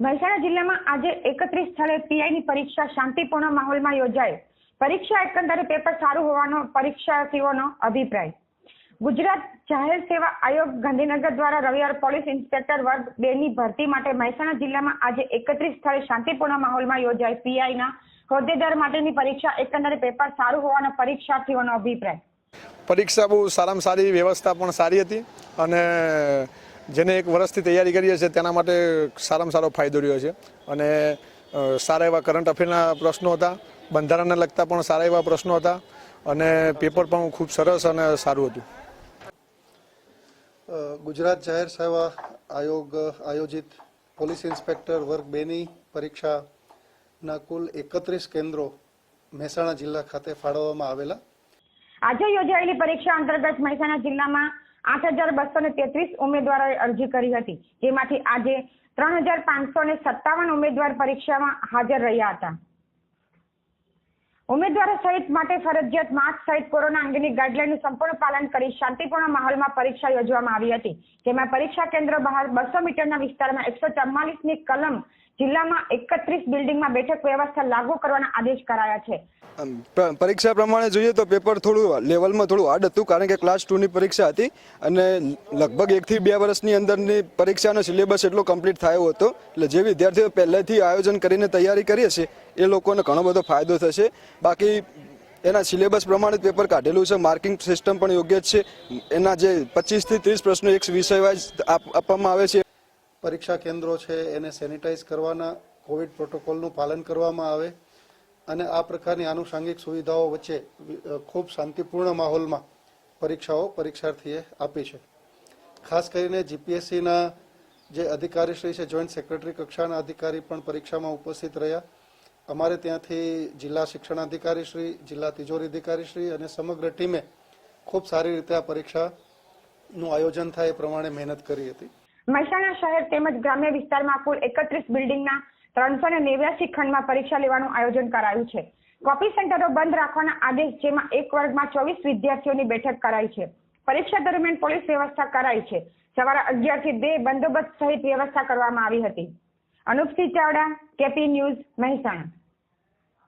આજે એકત્રીસ સ્થળે પીઆઈ ની પરીક્ષા શાંતિપૂર્ણ માહોલમાં યોજાઈ. પરીક્ષા એકંદરે પેપર સારું હોવાનો પરીક્ષાર્થીઓનો અભિપ્રાય. ગુજરાત જાહેર સેવા આયોગ ગાંધીનગર દ્વારા રવિવાર પોલીસ ઇન્સ્પેક્ટર વર્ગ બે ની ભરતી માટે મહેસાણા જિલ્લામાં આજે એકત્રીસ સ્થળે શાંતિપૂર્ણ માહોલમાં યોજાઈ પીઆઈ ના હોદ્દેદાર માટેની પરીક્ષા એકંદરે પેપર સારું હોવાનો પરીક્ષાર્થીઓનો અભિપ્રાય. પરીક્ષા બહુ સારામાં સારી વ્યવસ્થા પણ સારી હતી અને જેને એક વર્ષથી તૈયારી કરીએ છીએ તેના માટે સારામાં સારો ફાયદો રહ્યો છે. અને સારા એવા કરંટ અફેરના પ્રશ્નો હતા. બંધારણને લગતા પણ સારા એવા પ્રશ્નો હતા. અને પેપર પણ ખૂબ સરસ અને સારું હતું. ગુજરાત જાહેર સેવા આયોગ આયોજિત પોલીસ ઇન્સ્પેક્ટર વર્ગ બેની પરીક્ષાના કુલ એકત્રીસ કેન્દ્રો મહેસાણા જિલ્લા ખાતે ફાળવવામાં આવેલા. આજે યોજાયેલી પરીક્ષા અંતર્ગત મહેસાણા જિલ્લામાં આઠ હજાર બસો ને તેત્રીસ ઉમેદવારોએ અરજી કરી હતી. જેમાંથી આજે ત્રણ હજાર પાંચસો ને સત્તાવન ઉમેદવાર પરીક્ષામાં હાજર રહ્યા હતા. ઉમેદવારો સહિત માટે ફરજિયાત માસ્ક સહિત કોરોના અંગેની ગાઈડલાઈનનું સંપૂર્ણ પાલન કરી શાંતિપૂર્ણ માહોલમાં પરીક્ષા યોજવામાં આવી હતી. જેમાં પરીક્ષા કેન્દ્ર બહાર બસો મીટરના વિસ્તારમાં એકસો ચુમ્માલીસની કલમ જિલ્લામાં એકત્રીસ બિલ્ડિંગમાં બેઠક વ્યવસ્થા લાગુ કરવાના આદેશ કરાયા છે. પરીક્ષા પ્રમાણે જોઈએ તો પેપર થોડું લેવલમાં થોડું હાર્ડ હતું કારણ કે ક્લાસ ટુની પરીક્ષા હતી અને લગભગ એકથી બે વર્ષની અંદરની પરીક્ષાનો સિલેબસ એટલો કમ્પ્લીટ થયો હતો. એટલે જે વિદ્યાર્થીઓ પહેલેથી આયોજન કરીને તૈયારી કરીએ છે એ લોકોને ઘણો બધો ફાયદો થશે. બાકી એના સિલેબસ પ્રમાણે પેપર કાઢેલું છે, માર્કિંગ સિસ્ટમ પણ યોગ્ય છે. એના જે પચીસથી ત્રીસ પ્રશ્નો એક વિષય વાઇઝ આપવામાં આવે છે પરીક્ષા કેન્દ્રો છે, એને સેનિટાઈઝ કરવાના, કોવિડ પ્રોટોકોલનું પાલન કરવામાં આવે અને આ પ્રકારની આનુષાંગિક સુવિધાઓ વચ્ચે ખૂબ શાંતિપૂર્ણ માહોલમાં પરીક્ષાઓ પરીક્ષાર્થીએ આપી છે. ખાસ કરીને જીપીએસસીના જે અધિકારીશ્રી છે જોઈન્ટ સેક્રેટરી કક્ષાના અધિકારી પણ પરીક્ષામાં ઉપસ્થિત રહ્યા. અમારે ત્યાંથી જિલ્લા શિક્ષણાધિકારીશ્રી, જિલ્લા તિજોરી અધિકારીશ્રી અને સમગ્ર ટીમે ખૂબ સારી રીતે આ પરીક્ષાનું આયોજન થાય એ પ્રમાણે મહેનત કરી હતી. મહેસાણા શહેર તેમજ ગ્રામ્ય વિસ્તારમાં કુલ એકત્રીસ બિલ્ડિંગના ત્રણસો ને નેવ્યાસી ખંડમાં પરીક્ષા લેવાનું આયોજન કરાયું છે. કોપી સેન્ટરો બંધ રાખવાના આદેશ જેમાં એક વર્ગમાં ચોવીસ વિદ્યાર્થીઓની બેઠક કરાઈ છે. પરીક્ષા દરમિયાન પોલીસ વ્યવસ્થા કરાઈ છે. સવારે અગિયારથી બે બંદોબસ્ત સહિત વ્યવસ્થા કરવામાં આવી હતી. Anupsinh Chavda, KP news, Mehsana.